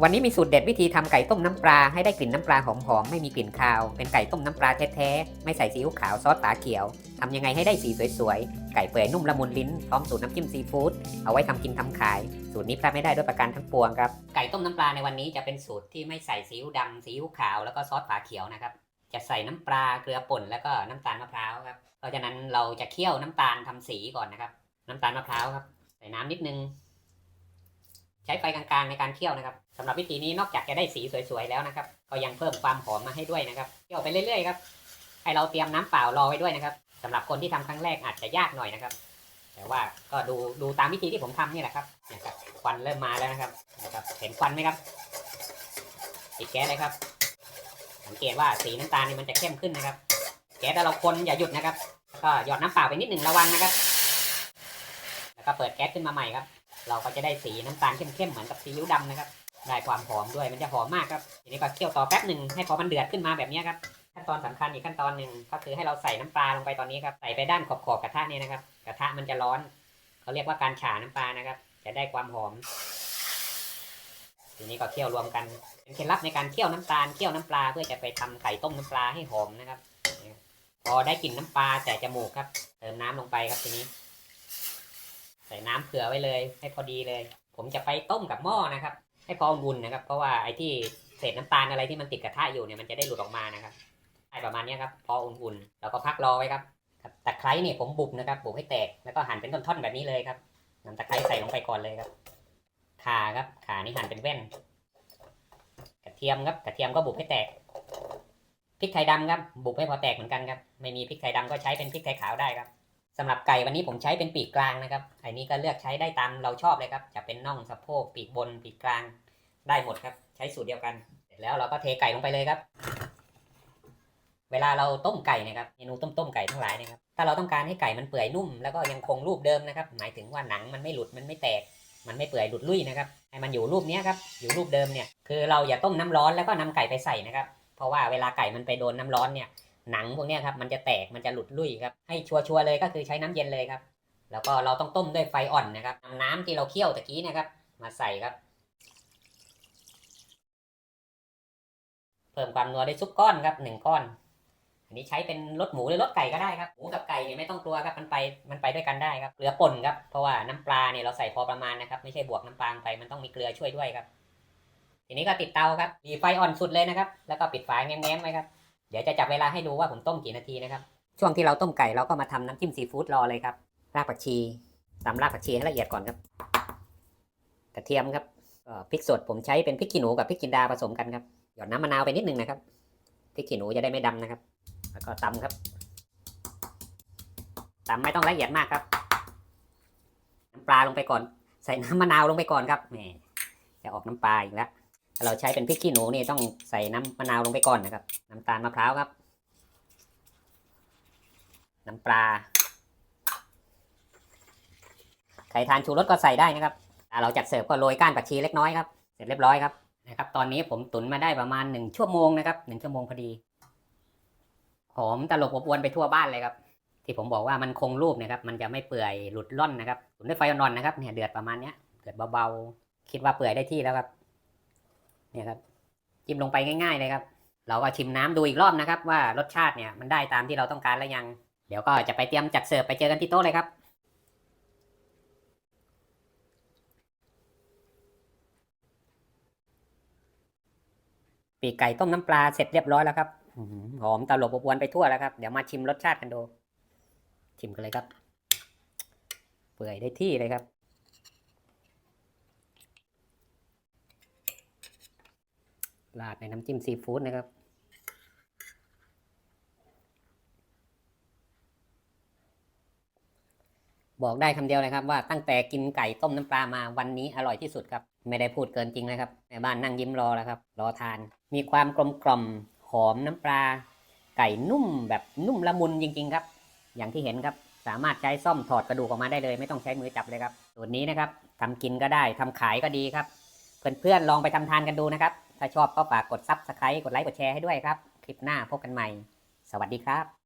วันนี้มีสูตรเด็ดวิธีทำไก่ต้มน้ำปลาให้ได้กลิ่นน้ำปลาหอมๆไม่มีกลิ่นคาว เป็นไก่ต้มน้ำปลาแท้ๆ ไม่ใส่ซีอิ๊วขาวซอสฝาเขียวทำยังไงให้ได้สีสวยๆ ไก่เปื่อยนุ่มละมุนลิ้น พร้อมสูตรน้ำจิ้มซีฟู้ดเอาไว้ทำกินทำขาย สูตรนี้พลาดไม่ได้ด้วยประการทั้งปวงครับ ไก่ต้มน้ำปลาในวันนี้จะเป็นสูตรที่ไม่ใส่ซีอิ๊วดำซีอิ๊วขาวแล้วก็ซอสฝาเขียวนะครับ จะใส่น้ำปลาเกลือป่นแล้วก็น้ำตาลมะพร้าวครับ เพราะฉะนั้นเราจะเคี่ยวน้ำตาลทำสีก่อนนะครับ น้ำตาลมะพร้าวครับ ใส่น้ำนิดนึง ใช้ไฟกลางๆในการเคี่ยวนะครับสำหรับวิธีนี้นอกจากจะได้สีสวยๆแล้วนะครับ ก็ยังเพิ่มความหอมมาให้ด้วยนะครับเคี่ยวไปเรื่อยๆครับให้เราเตรียมน้ำเปล่ารอไว้ด้วยนะครับสำหรับคนที่ทำครั้งแรกอาจจะยากหน่อยนะครับ แต่ว่าก็ดูดูตามวิธีที่ผมทำนี่แหละครับนี่ยครับควันเริ่มมาแล้วนะครับนะครับเห็นควันไหมครับปิดแก๊สเลยครับสังเกตว่าสีน้ำตาลนี่มันจะเข้มขึ้นนะครับ แก๊สเราคนอย่าหยุดนะครับ ก็หยอดน้ำเปล่าไปนิดหนึ่งระวังนะครับ แล้วก็เปิดแก๊สขึ้นมาใหม่ครับ เราก็จะได้สีน้ำตาลเข้มๆเหมือนกับซีอิ๊วดำนะครับ ได้ความหอมด้วยมันจะหอมมากครับทีนี้ก็เคี่ยวต่อแป๊บหนึ่งให้พอมันเดือดขึ้นมาแบบนี้ครับขั้นตอนสำคัญอีกขั้นตอนหนึ่งก็คือให้เราใส่น้ำปลาลงไปตอนนี้ครับใส่ไปด้านขอบๆกระทะนี่นะครับ กระทะมันจะร้อนเขาเรียกว่าการฉาน้ำปลานะครับ จะได้ความหอม ทีนี้ก็เคี่ยวรวมกันเป็นเคล็ดลับในการเคี่ยวน้ำตาลเคี่ยวน้ำปลาเพื่อจะไปทำไก่ต้มน้ำปลาให้หอมนะครับ พอได้กลิ่นน้ำปลาแต่จมูกครับ เติมน้ำลงไปครับทีนี้ ส่น้ำเผื่อไว้เลย ให้พอดีเลย ผมจะไปต้มกับหม้อนะครับ ให้พออุ่นนะครับ เพราะว่าไอ้ที่เศษน้ำตาลอะไรที่มันติดกระทะอยู่เนี่ยมันจะได้หลุดออกมานะครับให้ประมาณนี้ครับ พออุ่นๆแล้วก็พักรอไว้ครับตะไคร้เนี่ยผมบุบนะครับบุบให้แตกแล้วก็หั่นเป็นท่อนๆแบบนี้เลยครับนำตะไคร้ใส่ลงไปก่อนเลยครับขาครับขานี่หั่นเป็นแว่น กระเทียมครับ กระเทียมก็บุบให้แตกพริกไทยดำครับ บุบให้พอแตกเหมือนกันครับ ไม่มีพริกไทยดำก็ใช้เป็นพริกไทยขาวได้ครับ สำหรับไก่วันนี้ผมใช้เป็นปีกกลางนะครับไอ้นี้ก็เลือกใช้ได้ตามเราชอบเลยครับ จะเป็นน่องสะโพกปีกบนปีกกลางได้หมดครับ ใช้สูตรเดียวกัน เสร็จแล้วเราก็เทไก่ลงไปเลยครับ เวลาเราต้มไก่นะครับเมนูต้มต้มไก่ทั้งหลายนะครับ ถ้าเราต้องการให้ไก่มันเปื่อยนุ่ม แล้วก็ยังคงรูปเดิมนะครับ หมายถึงว่าหนังมันไม่หลุดมันไม่แตก มันไม่เปื่อยหลุดลุ่ยนะครับให้มันอยู่รูปนี้ครับอยู่รูปเดิมเนี่ยคือเราอย่าต้มน้ำร้อนแล้วก็นำไก่ไปใส่นะครับ เพราะว่าเวลาไก่มันไปโดนน้ำร้อนเนี่ย หนังพวกนี้ครับมันจะแตกมันจะหลุดลุ่ยครับให้ชัวร์ๆเลยก็คือใช้น้ำเย็นเลยครับ แล้วก็เราต้องต้มด้วยไฟอ่อนนะครับนำน้ำที่เราเคี่ยวตะกี้นะครับ มาใส่ครับ เพิ่มความนัวด้วยซุปก้อนครับหนึ่งก้อน อันนี้ใช้เป็นรสหมูหรือรสไก่ก็ได้ครับหมูกับไก่เนี่ยไม่ต้องกลัวครับมันไปมันไปด้วยกันได้ครับเกลือป่นครับเพราะว่าน้ำปลาเนี่ยเราใส่พอประมาณนะครับไม่ใช่บวกน้ำปลาไปมันต้องมีเกลือช่วยด้วยครับ ทีนี้ก็ติดเตาครับดีไฟอ่อนสุดเลยนะครับ แล้วก็ปิดฝาแง้มๆไว้ครับ เดี๋ยวจะจับเวลาให้ดูว่าผมต้มกี่นาทีนะครับ ช่วงที่เราต้มไก่เราก็มาทำน้ำจิ้มซีฟู้ดรอเลยครับ รากผักชีตำรากผักชีให้ละเอียดก่อนครับ กระเทียมครับพริกสดผมใช้เป็นพริกขี้หนูกับพริกจินดาผสมกันครับ หยอดน้ำมะนาวไปนิดนึงนะครับ พริกขี้หนูจะได้ไม่ดำนะครับ แล้วก็ตำครับตำไม่ต้องละเอียดมากครับน้ำปลาลงไปก่อน ใส่น้ำมะนาวลงไปก่อนครับแหมจะออกน้ำปลาอีกแล้ว ถ้าเราใช้เป็นพริกขี้หนูนี่ต้องใส่น้ำมะนาวลงไปก่อนนะครับ น้ำตาลมะพร้าวครับ น้ำปลา ใครทานชูรสก็ใส่ได้นะครับเราจัดเสิร์ฟก็โรยก้านผักชีเล็กน้อยครับ เสร็จเรียบร้อยครับนะครับ ตอนนี้ผมตุ๋นมาได้ประมาณหนึ่งชั่วโมงนะครับหนึ่งชั่วโมงพอดี หอมตลบอบอวนไปทั่วบ้านเลยครับ ที่ผมบอกว่ามันคงรูปนะครับ มันจะไม่เปื่อยหลุดล่อนนะครับ ตุ๋นด้วยไฟอ่อนๆนะครับ เนี่ยเดือดประมาณเนี้ย เดือดเบาๆ คิดว่าเปื่อยได้ที่แล้วครับ เนี่ยครับจิ้มลงไปง่าย ๆ เลยครับ เราก็ชิมน้ำดูอีกรอบนะครับ ว่ารสชาติเนี่ยมันได้ตามที่เราต้องการแล้วยัง เดี๋ยวก็จะไปเตรียมจัดเสิร์ฟไปเจอกันที่โต๊ะเลยครับปีกไก่ต้มน้ำปลาเสร็จเรียบร้อยแล้วครับอื้อหือหอมตลบอบอวนไปทั่วแล้วครับ เดี๋ยวมาชิมรสชาติกันดู ชิมกันเลยครับ เปื่อยได้ที่เลยครับ ราดในน้ำจิ้มซีฟู้ดนะครับ บอกได้คำเดียวเลยครับว่าตั้งแต่กินไก่ต้มน้ำปลามาวันนี้อร่อยที่สุดครับ ไม่ได้พูดเกินจริงนะครับแม่บ้านนั่งยิ้มรอแล้วครับ รอทาน มีความกลมกล่อมหอมน้ำปลา ไก่นุ่มแบบนุ่มละมุนจริง ๆ ครับ อย่างที่เห็นครับสามารถใช้ซ่อมถอดกระดูกออกมาได้เลย ไม่ต้องใช้มือจับเลยครับ สูตรนี้นะครับทำกินก็ได้ทำขายก็ดีครับ เพื่อนๆลองไปทำทานกันดูนะครับ ถ้าชอบก็ฝากกดซับสไครต์กดไลค์กดแชร์ให้ด้วยครับ คลิปหน้าพบกันใหม่ สวัสดีครับ